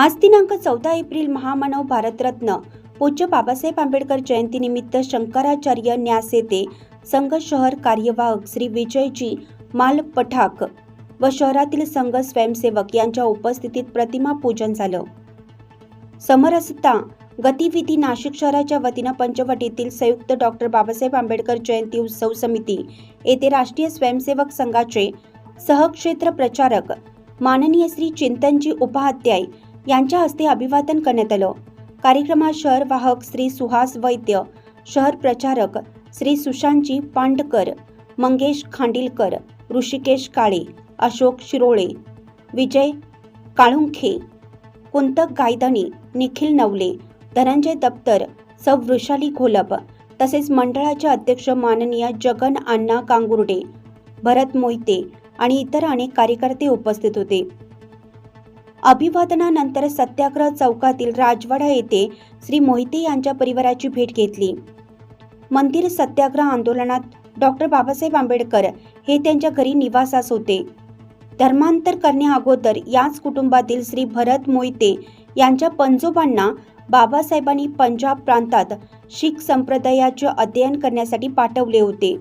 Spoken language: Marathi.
आज दिनांक चौदा एप्रिल महामानव भारतरत्न पूज्य बाबासाहेब आंबेडकर जयंतीनिमित्त शंकराचार्य न्यास येथे संघ शहर कार्यवाहक श्री विजयजी माल पठाक व शहरातील संघ स्वयंसेवक यांच्या उपस्थितीत प्रतिमा पूजन झालं. समरसता गतिविधी नाशिक शहराच्या वतीनं पंचवटीतील संयुक्त डॉक्टर बाबासाहेब आंबेडकर जयंती उत्सव समिती येथे राष्ट्रीय स्वयंसेवक संघाचे सहक्षेत्र प्रचारक माननीय श्री चिंतनजी उपाध्याय यांच्या हस्ते अभिवादन करण्यात आलं. कार्यक्रमात शहर वाहक श्री सुहास वैद्य शहर प्रचारक श्री सुशांतजी पांडकर मंगेश खांडिलकर ऋषिकेश काळे अशोक शिरोळे विजय काळुंखे कुंतक गायदानी निखिल नवले धनंजय दप्तर सौ वृषाली घोलप तसेच मंडळाचे अध्यक्ष माननीय जगन अण्णा कांगुर्डे भरत मोहिते आणि इतर अनेक कार्यकर्ते उपस्थित होते. अभिवादनानंतर सत्याग्रह चौकातील राजवाडा येथे श्री मोहिते यांच्या परिवाराची भेट घेतली. मंदिर सत्याग्रह आंदोलनात डॉक्टर बाबासाहेब आंबेडकर हे त्यांच्या घरी निवासास होते. धर्मांतर करण्याअगोदर याच कुटुंबातील श्री भरत मोहिते यांच्या पंजोबांना बाबासाहेबांनी पंजाब प्रांतात शीख संप्रदायाचे अध्ययन करण्यासाठी पाठवले होते.